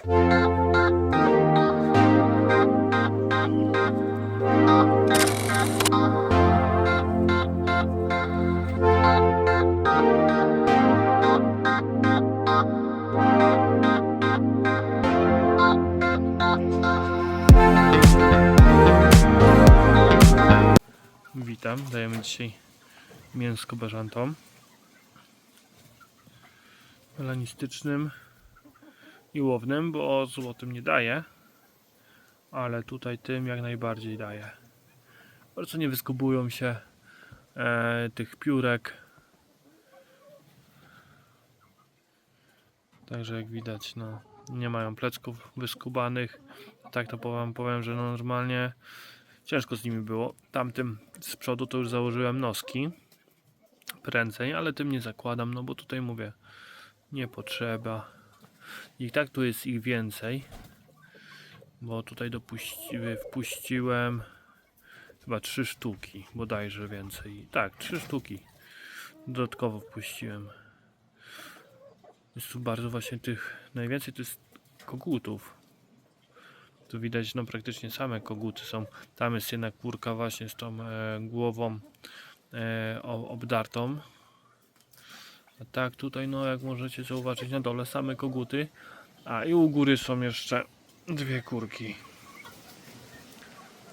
Witam, dajemy dzisiaj mięsko bażantom melanistycznym i łownym, bo złotym nie daje, ale tutaj tym jak najbardziej daje. Prostu nie wyskubują się e, tych piórek. Także jak widać, no, nie mają plecków wyskubanych. Tak to powiem, powiem że no, normalnie ciężko z nimi było. Tamtym z przodu to już założyłem noski prędzej, ale tym nie zakładam, no bo tutaj mówię, nie potrzeba. I tak tu jest ich więcej, bo tutaj dopuści, wpuściłem chyba trzy sztuki, bodajże więcej. Tak, trzy sztuki dodatkowo wpuściłem. Jest tu bardzo właśnie tych, najwięcej to jest kogutów. Tu widać no praktycznie same koguty są. Tam jest jedna kurka właśnie z tą e, głową e, obdartą. Tak tutaj no jak możecie zauważyć na dole same koguty. A i u góry są jeszcze dwie kurki.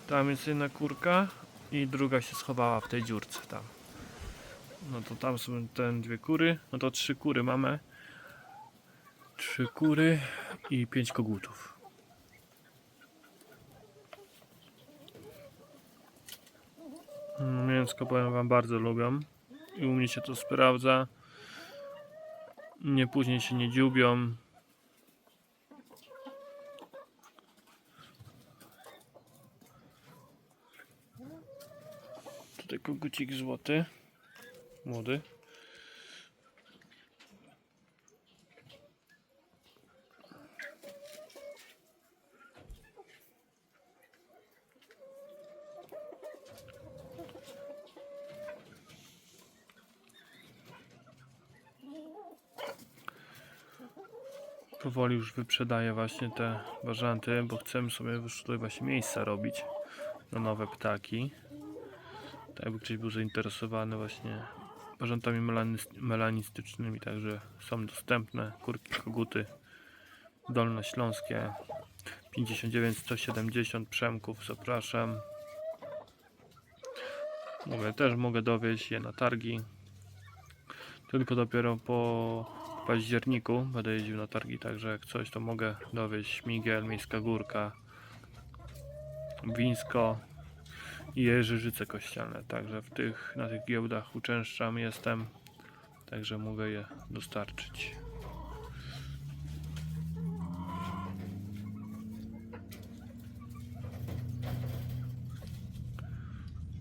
Tam jest jedna kurka i druga się schowała w tej dziurce tam. No to tam są te dwie kury. No to trzy kury mamy. Trzy kury i pięć kogutów. Mięsko powiem wam bardzo lubią i u mnie się to sprawdza. Nie później się nie dziubią. Tutaj kogucik złoty. Młody. Powoli już wyprzedaję właśnie te bażanty, bo chcemy sobie już tutaj właśnie miejsca robić na nowe ptaki. Tak jakby ktoś był zainteresowany właśnie melanis- melanistycznymi, także są dostępne kurki, koguty dolnośląskie 59 170 Przemków, zapraszam. Mówię, też mogę dowieźć je na targi. Tylko dopiero po październiku będę jeździł na targi, także jak coś to mogę dowieźć Śmigiel, Miejska Górka, Wińsko i Jeżyżyce Kościelne. Także w tych, na tych giełdach uczęszczam, jestem, także mogę je dostarczyć.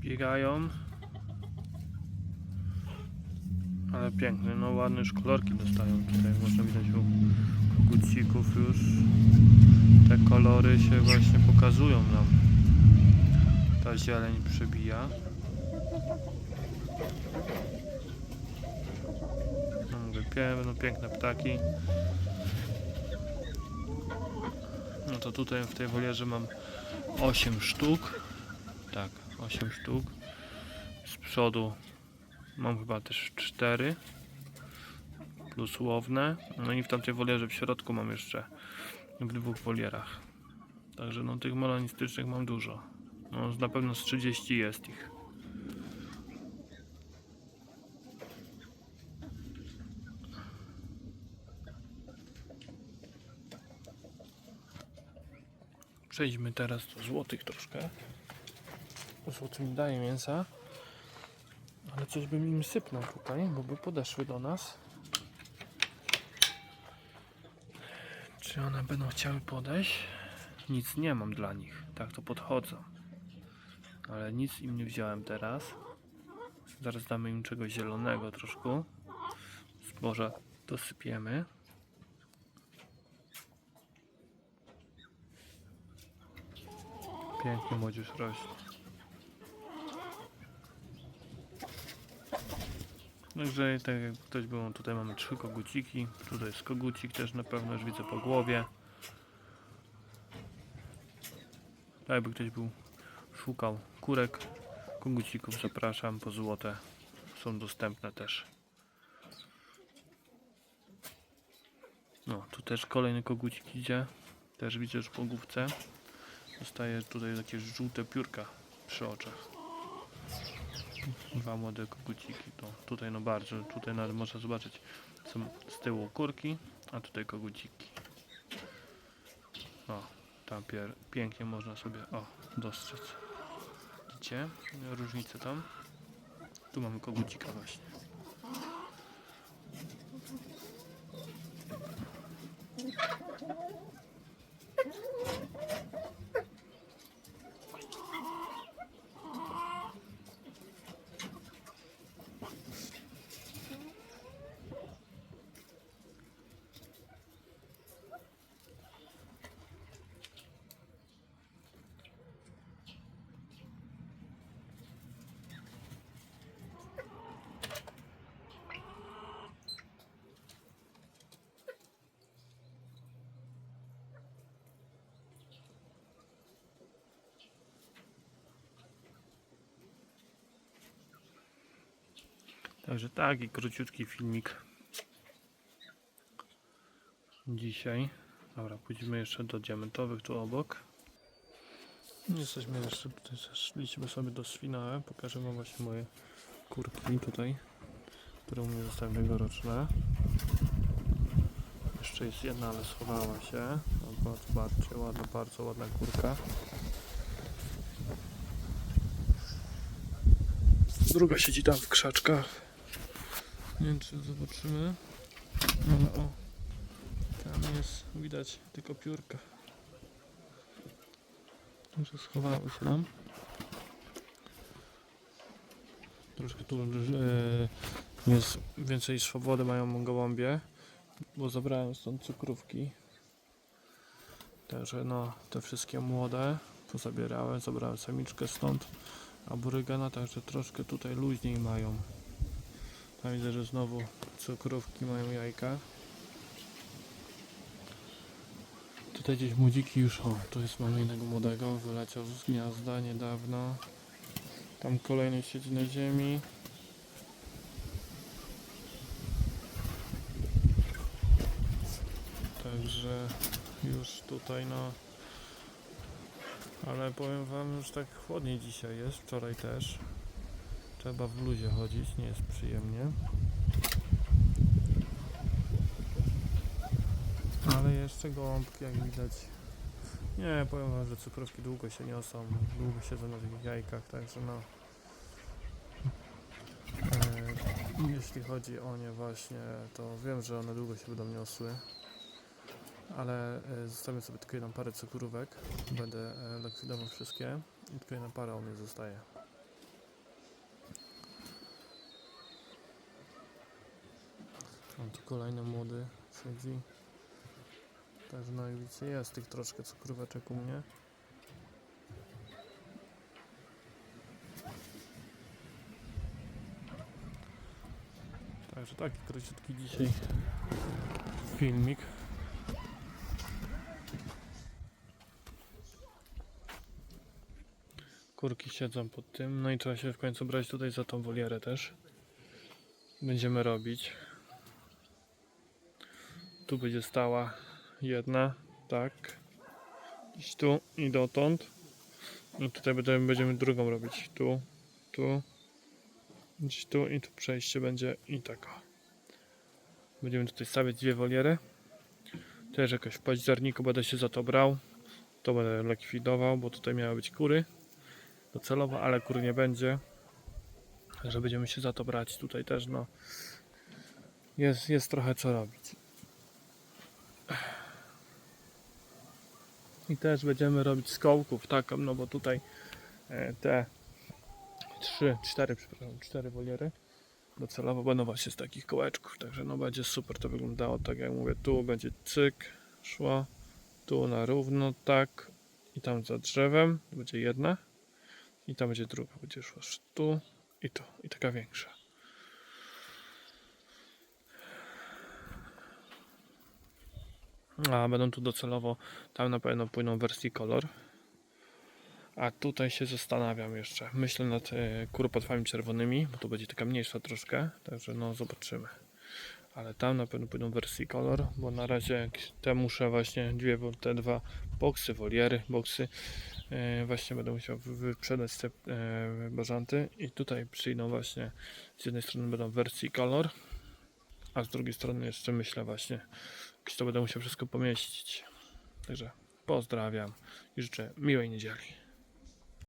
Biegają. Ale piękny, no ładne już kolorki dostają tutaj, można widać u kogucików już te kolory się właśnie pokazują nam. Ta zieleń przebija. No mówię, będą piękne ptaki. No to tutaj w tej wolierze mam 8 sztuk. Tak, 8 sztuk. Z przodu Mam chyba też cztery plus łowne. No i w tamtej wolierze w środku mam jeszcze w dwóch wolierach. Także no tych melanistycznych mam dużo. No na pewno z 30 jest ich. Przejdźmy teraz do złotych troszkę. Złoty mi daje mięsa. Ale coś bym im sypnął tutaj, bo by podeszły do nas. Czy one będą chciały podejść? Nic nie mam dla nich. Tak to podchodzą. Ale nic im nie wziąłem teraz. Zaraz damy im czegoś zielonego troszkę. Zboża dosypiemy. Pięknie młodzież rośnie. Także tak jak ktoś był, no tutaj mamy trzy koguciki. Tutaj jest kogucik też na pewno, już widzę po głowie. Tak jakby ktoś był szukał kurek, kogucików zapraszam po złote. Są dostępne też. No, tu też kolejny kogucik idzie. Też widzę już po główce. Zostaje tutaj takie żółte piórka przy oczach. Dwa młode koguciki. To tutaj no bardzo. Tutaj nawet można zobaczyć są z tyłu kurki, a tutaj koguciki. O, tam pier- pięknie można sobie o, dostrzec. Widzicie różnicę tam? Tu mamy kogucika właśnie. Także taki króciutki filmik dzisiaj. Dobra, pójdziemy jeszcze do diamentowych tu obok. Jesteśmy jeszcze tutaj, szliśmy sobie do Swinae. Pokażę wam właśnie moje kurki tutaj, które u mnie zostały tegoroczne. Jeszcze jest jedna, ale schowała się. No, Zobaczcie, ładna, bardzo ładna kurka. Druga siedzi tam w krzaczkach. Nie wiem czy zobaczymy. Ale o. Tam jest widać tylko piórka. Także schowały się. Troszkę tu e, jest więcej swobody mają gołąbie, bo zabrałem stąd cukrówki. Także no, te wszystkie młode pozabierałem, zabrałem samiczkę stąd aborygena, także troszkę tutaj luźniej mają. Tam widzę, że znowu cukrówki mają jajka. Tutaj gdzieś młodziki już, o, tu jest mamy innego młodego, wyleciał z gniazda niedawno. Tam kolejny siedzi na ziemi. Także już tutaj no ale powiem wam już tak chłodniej dzisiaj jest, wczoraj też. Trzeba w bluzie chodzić, nie jest przyjemnie. Ale jeszcze gołąbki jak widać. Nie, powiem wam, że cukrówki długo się niosą, długo siedzą na tych jajkach, także no. E, jeśli chodzi o nie właśnie, to wiem, że one długo się będą niosły. Ale e, zostawię sobie tylko jedną parę cukrówek. Będę e, likwidował wszystkie i tylko jedna para u mnie zostaje. Mam tu kolejny młody siedzi. No i widzicie, jest tych troszkę cukróweczek u mnie. Także taki króciutki dzisiaj filmik. Kurki siedzą pod tym, no i trzeba się w końcu brać tutaj za tą wolierę też. Będziemy robić. Tu będzie stała jedna, tak. Gdzieś tu i dotąd. No tutaj będziemy, będziemy drugą robić. Tu, tu, gdzieś tu i tu przejście będzie i taka. Będziemy tutaj stawiać dwie woliery. Też jakoś w październiku będę się za to brał. To będę likwidował, bo tutaj miały być kury. Docelowo, ale kur nie będzie. Także będziemy się za to brać. Tutaj też no jest, jest trochę co robić. I też będziemy robić skołków taką, no bo tutaj e, te trzy, cztery, przepraszam, cztery woliery docelowo będą właśnie z takich kołeczków, także no będzie super to wyglądało, tak jak mówię, tu będzie cyk, szło, tu na równo, tak i tam za drzewem będzie jedna i tam będzie druga, będzie szła tu i tu i taka większa. A będą tu docelowo, tam na pewno płyną wersji kolor. A tutaj się zastanawiam jeszcze. Myślę nad e, kuropatwami czerwonymi, bo to będzie taka mniejsza troszkę, także no zobaczymy. Ale tam na pewno pójdą wersji kolor, bo na razie te muszę właśnie dwie, te dwa boksy, woliery, boksy, e, właśnie będę musiał wy- wyprzedać te e, bażanty i tutaj przyjdą właśnie, z jednej strony będą wersji kolor, a z drugiej strony jeszcze myślę właśnie, to będę musiał wszystko pomieścić. Także pozdrawiam i życzę miłej niedzieli.